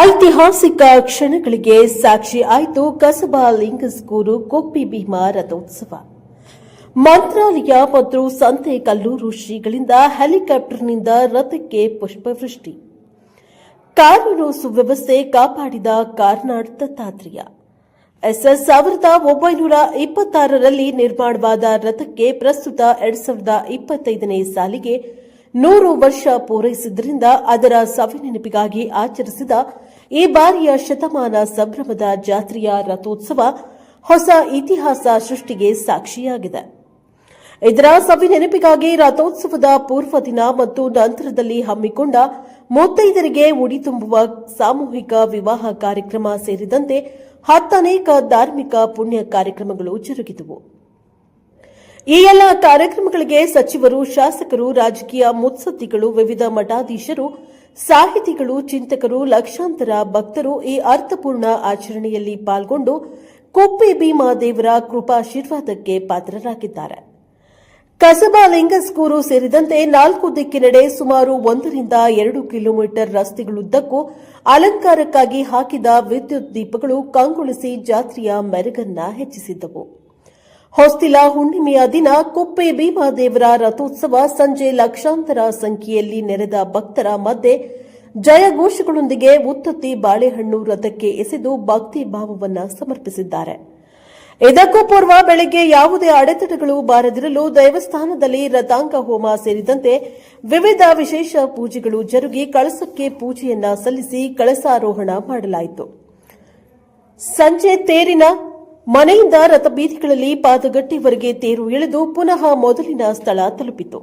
ಐತಿಹಾಸಿಕ ಕ್ಷಣಗಳಿಗೆ ಸಾಕ್ಷಿ ಆಯಿತು ಕಸಬಾ ಲಿಂಗಸ್ಗೂರು ಕೊಪ್ಪಿ ಭೀಮಾ ರಥೋತ್ಸವ. ಮಂತ್ರಾಲಯ ಮತ್ತು ಸಂತೆ ಕಲ್ಲೂರು ಶ್ರೀಗಳಿಂದ ಹೆಲಿಕಾಪ್ಟರ್ನಿಂದ ರಥಕ್ಕೆ ಪುಷ್ಪವೃಷ್ಟಿ. ಕಾನೂನು ಸುವ್ಯವಸ್ಥೆ ಕಾಪಾಡಿದ ಕಾರ್ನಾಡ್ ದತ್ತಾತ್ರೇಯ. ಎಸ್ಎಸ್ ಸಾವಿರದ ಒಂಬೈನೂರ ಇಪ್ಪತ್ತಾರರಲ್ಲಿ ನಿರ್ಮಾಣವಾದ ರಥಕ್ಕೆ ಪ್ರಸ್ತುತ ಎರಡ್ ಸಾವಿರದ ಇಪ್ಪತ್ತೈದನೇ ಸಾಲಿಗೆ ನೂರು ವರ್ಷ ಪೂರೈಸಿದ್ದರಿಂದ ಅದರ ಸವಿನೆನಪಿಗಾಗಿ ಆಚರಿಸಿದ ಈ ಬಾರಿಯ ಶತಮಾನ ಸಂಭ್ರಮದ ಜಾತ್ರೆಯ ರಥೋತ್ಸವ ಹೊಸ ಇತಿಹಾಸ ಸೃಷ್ಟಿಗೆ ಸಾಕ್ಷಿಯಾಗಿದೆ. ಇದರ ಸವಿನೆನಪಿಗಾಗಿ ರಥೋತ್ಸವದ ಪೂರ್ವ ದಿನ ಮತ್ತು ನಂತರದಲ್ಲಿ ಹಮ್ಮಿಕೊಂಡ ಮುತ್ತೈದರಿಗೆ ಉಡಿ ತುಂಬುವ ಸಾಮೂಹಿಕ ವಿವಾಹ ಕಾರ್ಯಕ್ರಮ ಸೇರಿದಂತೆ ಹತ್ತನೇಕ ಧಾರ್ಮಿಕ ಪುಣ್ಯ ಕಾರ್ಯಕ್ರಮಗಳು ಜರುಗಿದವು. ಈ ಎಲ್ಲ ಕಾರ್ಯಕ್ರಮಗಳಿಗೆ ಸಚಿವರು, ಶಾಸಕರು, ರಾಜಕೀಯ ಮುತ್ಸದ್ದಿಗಳು, ವಿವಿಧ ಮಠಾಧೀಶರು, ಸಾಹಿತಿಗಳು, ಚಿಂತಕರು, ಲಕ್ಷಾಂತರ ಭಕ್ತರು ಈ ಅರ್ಥಪೂರ್ಣ ಆಚರಣೆಯಲ್ಲಿ ಪಾಲ್ಗೊಂಡು ಕುಪ್ಪೆ ಭೀಮಾದೇವರ ಕೃಪಾಶೀರ್ವಾದಕ್ಕೆ ಪಾತ್ರರಾಗಿದ್ದಾರೆ. ಕಸಬಾ ಲಿಂಗಸ್ಕೂರು ಸೇರಿದಂತೆ ನಾಲ್ಕು ದಿಕ್ಕಿನೆಡೆ ಸುಮಾರು ಒಂದರಿಂದ ಎರಡು ಕಿಲೋಮೀಟರ್ ರಸ್ತೆಗಳುದ್ದಕ್ಕೂ ಅಲಂಕಾರಕ್ಕಾಗಿ ಹಾಕಿದ ವಿದ್ಯುತ್ ದೀಪಗಳು ಕಂಗೊಳಿಸಿ ಜಾತ್ರೆಯ ಮೆರುಗನ್ನ ಹೆಚ್ಚಿಸಿದ್ದವು. ಹೊಸ್ತಿಲ ಹುಣ್ಣಿಮೆಯ ದಿನ ಕುಪ್ಪೆ ಭೀಮಾದೇವರ ರಥೋತ್ಸವ ಸಂಜೆ ಲಕ್ಷಾಂತರ ಸಂಖ್ಯೆಯಲ್ಲಿ ನೆರೆದ ಭಕ್ತರ ಮಧ್ಯೆ ಜಯಘೋಷಗಳೊಂದಿಗೆ ಉತ್ತತ್ತಿ ಬಾಳೆಹಣ್ಣು ರಥಕ್ಕೆ ಎಸೆದು ಭಕ್ತಿ ಭಾವವನ್ನು ಸಮರ್ಪಿಸಿದ್ದಾರೆ. ಇದಕ್ಕೂ ಪೂರ್ವ ಬೆಳಗ್ಗೆ ಯಾವುದೇ ಅಡೆತಡೆಗಳು ಬಾರದಿರಲು ದೇವಸ್ಥಾನದಲ್ಲಿ ರಥಾಂಗ ಹೋಮ ಸೇರಿದಂತೆ ವಿವಿಧ ವಿಶೇಷ ಪೂಜೆಗಳು ಜರುಗಿ ಕಳಸಕ್ಕೆ ಪೂಜೆಯನ್ನ ಸಲ್ಲಿಸಿ ಕಳಸಾರೋಹಣ ಮಾಡಲಾಯಿತು. ಸಂಜೆ ತೇರಿನ ಮನೆಯಿಂದ ರಥಬೀದಿಗಳಲ್ಲಿ ಪಾದಗಟ್ಟಿವರೆಗೆ ತೇರು ಇಳಿದು ಪುನಃ ಮೊದಲಿನ ಸ್ಥಳ ತಲುಪಿತು.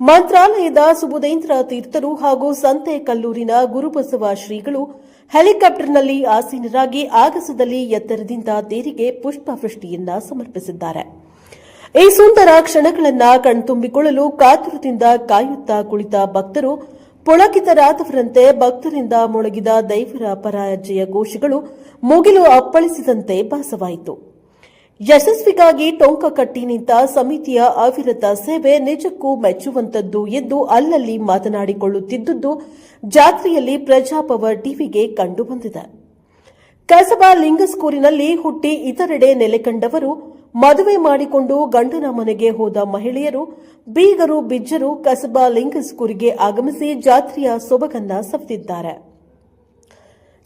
ಮಂತ್ರಾಲಯದ ಸುಬುಧೇಂದ್ರ ತೀರ್ಥರು ಹಾಗೂ ಸಂತೆ ಕಲ್ಲೂರಿನ ಗುರುಬಸವ ಶ್ರೀಗಳು ಹೆಲಿಕಾಪ್ಟರ್ನಲ್ಲಿ ಆಸೀನರಾಗಿ ಆಗಸದಲ್ಲಿ ಎತ್ತರದಿಂದ ತೇರಿಗೆ ಪುಷ್ಪವೃಷ್ಟಿಯನ್ನ ಸಮರ್ಪಿಸಿದ್ದಾರೆ. ಈ ಸುಂದರ ಕ್ಷಣಗಳನ್ನ ಕಣ್ತುಂಬಿಕೊಳ್ಳಲು ಕಾತುರದಿಂದ ಕಾಯುತ್ತಾ ಕುಳಿತ ಭಕ್ತರು ಪುಳಕಿತರಾದವರಂತೆ ಭಕ್ತರಿಂದ ಮೊಳಗಿದ ದೈವರ ಪರಾಜಯ ಘೋಷಗಳು ಮುಗಿಲು ಅಪ್ಪಳಿಸಿದಂತೆ ಭಾಸವಾಯಿತು. ಯಶಸ್ವಿಗಾಗಿ ಟೊಂಕ ಕಟ್ಟಿ ನಿಂತ ಸಮಿತಿಯ ಅವಿರತ ಸೇವೆ ನಿಜಕ್ಕೂ ಮೆಚ್ಚುವಂತದ್ದು ಎಂದು ಅಲ್ಲಲ್ಲಿ ಮಾತನಾಡಿಕೊಳ್ಳುತ್ತಿದ್ದುದು ಜಾತ್ರೆಯಲ್ಲಿ ಪ್ರಜಾಪವರ್ ಟಿವಿಗೆ ಕಂಡುಬಂದಿದೆ. ಕಸಬಾ ಲಿಂಗಸ್ಕೂರಿನಲ್ಲಿ ಹುಟ್ಟಿ ಇತರೆಡೆ ನೆಲೆಕಂಡವರು ಮದುವೆ ಮಾಡಿಕೊಂಡು ಗಂಡನ ಮನೆಗೆ ಹೋದ ಮಹಿಳೆಯರು, ಬೀಗರು, ಬಿಜ್ಜರು, ಕಸಬಾ ಲಿಂಗಸ್ಕೂರಿಗೆ ಆಗಮಿಸಿ ಜಾತ್ರೆಯ ಸೊಬಗನ್ನ ಸವಿದಿದ್ದಾರೆ.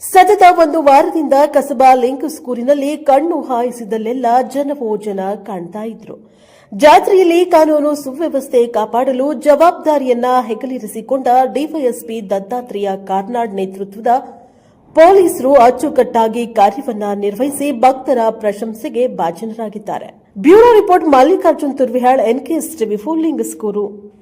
ಸತತ ಒಂದು ವಾರದಿಂದ ಕಸಬಾ ಲಿಂಗಸ್ಕೂರಿನಲ್ಲಿ ಕಣ್ಣು ಹಾಯಿಸಿದಲ್ಲೆಲ್ಲ ಜನವೋ ಜನ ಕಾಣ್ತಾ ಇದ್ರು. ಜಾತ್ರೆಯಲ್ಲಿ ಕಾನೂನು ಸುವ್ಯವಸ್ಥೆ ಕಾಪಾಡಲು ಜವಾಬ್ದಾರಿಯನ್ನ ಹೆಗಲಿರಿಸಿಕೊಂಡ ಡಿವೈಎಸ್ಪಿ ದತ್ತಾತ್ರೇಯ ಕಾರ್ನಾಡ್ ನೇತೃತ್ವದ ಪೊಲೀಸರು ಅಚ್ಚುಕಟ್ಟಾಗಿ ಕಾರ್ಯವನ್ನ ನಿರ್ವಹಿಸಿ ಭಕ್ತರ ಪ್ರಶಂಸೆಗೆ ಭಾಜನರಾಗಿದ್ದಾರೆ. Bureau report Mallikarjun Turvihal, NKS TV pulling Lingsugur.